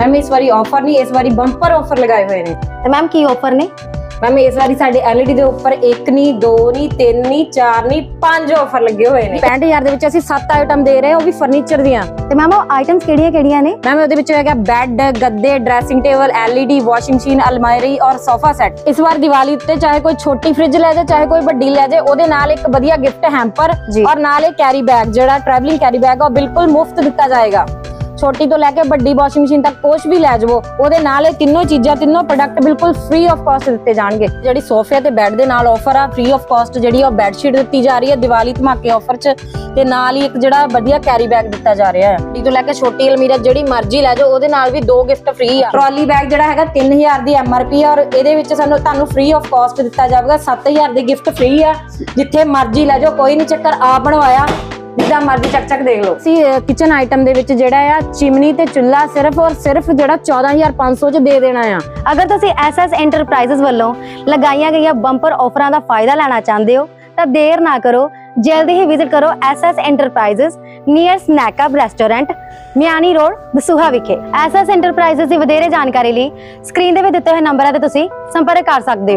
Ma'am ਇਸ ਵਾਰੀ offer ਨਹੀਂ ਇਸ ਵਾਰੀ ਬੰਪਰ ਆਫਰ ਲਗਾਏ ਹੋਏ ਨੇ। ਤੇ ਮੈਮ ਕੀ ਆਫਰ ਨੇ? ਮੈਮ ਇਸ ਵਾਰੀ ਸਾਡੇ LED ਦੇ ਉੱਪਰ ਇੱਕ ਨਹੀਂ ਦੋ ਨਹੀਂ ਤਿੰਨ ਨਹੀਂ ਚਾਰ ਨਹੀਂ ਪੰਜ ਆਫਰ ਲੱਗੇ ਹੋਏ ਨੇ। 65000 ਦੇ ਵਿੱਚ ਅਸੀਂ 7 ਆਈਟਮ ਦੇ ਰਹੇ ਹਾਂ ਉਹ ਵੀ ਫਰਨੀਚਰ ਦੀਆਂ। ਤੇ ਮੈਮ ਉਹ ਆਈਟਮਸ ਕਿਹੜੀਆਂ ਕਿਹੜੀਆਂ ਨੇ? ਮੈਮ ਉਹਦੇ ਵਿੱਚ ਹੈਗਾ ਬੈੱਡ ਗੱਦੇ dressing table LED washing machine ਅਲਮਾਰੀ ਔਰ ਸੋਫਾ ਸੈੱਟ ਇਸ ਵਾਰ ਦੀਵਾਲੀ ਉੱਤੇ ਚਾਹੇ ਕੋਈ ਛੋਟੀ ਫ੍ਰਿਜ ਲੈ ਜਾਏ ਚਾਹੇ ਕੋਈ ਵੱਡੀ ਲੈ ਜਾਏ ਉਹਦੇ ਨਾਲ ਇੱਕ ਵਧੀਆ ਗਿਫਟ ਹੈਂਪਰ। ਔਰ ਨਾਲ ਇੱਕ ਕੈਰੀ ਬੈਗ ਜਿਹੜਾ ਟਰੈਵਲਿੰਗ ਕੈਰੀ ਬੈਗ ਉਹ ਬਿਲਕੁਲ ਮੁਫਤ ਦਿੱਤਾ ਜਾਏਗਾ। ਛੋਟੀ ਤੋਂ ਲੈ ਕੇ ਵੱਡੀ ਵਾਸ਼ਿੰਗ ਮਸ਼ੀਨ ਤੱਕ ਕੁਛ ਵੀ ਲੈ ਜਾਵੋ, ਉਹਦੇ ਨਾਲ ਇਹ ਤਿੰਨੋਂ ਚੀਜ਼ਾਂ, ਤਿੰਨੋਂ ਪ੍ਰੋਡਕਟ ਬਿਲਕੁਲ ਫ੍ਰੀ ਆਫ ਕਾਸਟ ਦਿੱਤੇ ਜਾਣਗੇ। ਜਿਹੜੀ ਸੋਫੇ ਤੇ ਬੈੱਡ ਦੇ ਨਾਲ ਆਫਰ ਆ ਫ੍ਰੀ ਆਫ ਕਾਸਟ ਜਿਹੜੀ ਉਹ ਬੈੱਡ ਸ਼ੀਟ ਦਿੱਤੀ ਜਾ ਰਹੀ ਹੈ ਦੀਵਾਲੀ ਧਮਾਕੇ ਆਫਰ 'ਚ, ਤੇ ਨਾਲ ਹੀ ਇੱਕ ਜਿਹੜਾ ਵਧੀਆ ਕੈਰੀ ਬੈਗ ਦਿੱਤਾ ਜਾ ਰਿਹਾ ਹੈ ਛੋਟੀ ਤੋਂ ਲੈ ਕੇ ਛੋਟੀ ਅਲਮੀਰਾ, ਜਿਹੜੀ ਮਰਜ਼ੀ ਲੈ ਜਾਓ, ਉਹਦੇ ਨਾਲ ਵੀ ਦੋ ਗਿਫਟ ਫ੍ਰੀ ਆ। ਟਰਾਲੀ ਬੈਗ ਜਿਹੜਾ ਹੈਗਾ 3000 ਦੀ ਐਮਆਰਪੀ ਆ, ਔਰ ਇਹਦੇ ਵਿੱਚ ਸਾਨੂੰ, ਤੁਹਾਨੂੰ ਫ੍ਰੀ ਆਫ ਕਾਸਟ ਦਿੱਤਾ ਜਾਵੇਗਾ 7000 ਦੀ ਗਿਫਟ ਫ੍ਰੀ ਆ। ਜਿੱਥੇ ਮਰਜ਼ੀ ਲੈ ਜਾਓ, ਕੋਈ ਨਹੀਂ ਚੱਕਰ ਆ ਬਣਵਾਇਆ। ਜਿੱਦਾਂ ਮਰਜ਼ੀ ਚੱਕ ਚੱਕ ਦੇਖ ਲਓ। ਅਸੀਂ ਕਿਚਨ ਆਈਟਮ ਦੇ ਵਿੱਚ ਜਿਹੜਾ ਆ, ਚਿਮਨੀ ਤੇ ਚੁੱਲ੍ਹਾ ਸਿਰਫ ਔਰ ਸਿਰਫ ਜਿਹੜਾ 14500 ਚ ਦੇ ਦੇਣਾ ਆ। ਅਗਰ ਤੁਸੀਂ ਐਸਐਸ ਐਂਟਰਪ੍ਰਾਈਜ਼ਸ ਵੱਲੋਂ ਲਗਾਈਆਂ ਗਈਆਂ ਬੰਪਰ ਆਫਰਾਂ ਦਾ ਫਾਇਦਾ ਲੈਣਾ ਚਾਹੁੰਦੇ ਹੋ, ਤਾਂ ਦੇਰ ਨਾ ਕਰੋ। ਜਲਦੀ ਹੀ ਵਿਜ਼ਿਟ ਕਰੋ S S enterprises near snack up restaurant Miani road Basuha ਵਿਖੇ। ਐਸਐਸ ਐਂਟਰਪ੍ਰਾਈਜ਼ਸ ਦੀ ਵਧੇਰੇ ਜਾਣਕਾਰੀ ਲਈ ਸਕਰੀਨ ਦੇ ਵਿੱਚ ਦਿੱਤੇ ਹੋਏ ਨੰਬਰਾਂ ਤੇ ਤੁਸੀਂ ਸੰਪਰਕ ਕਰ ਸਕਦੇ ਹੋ।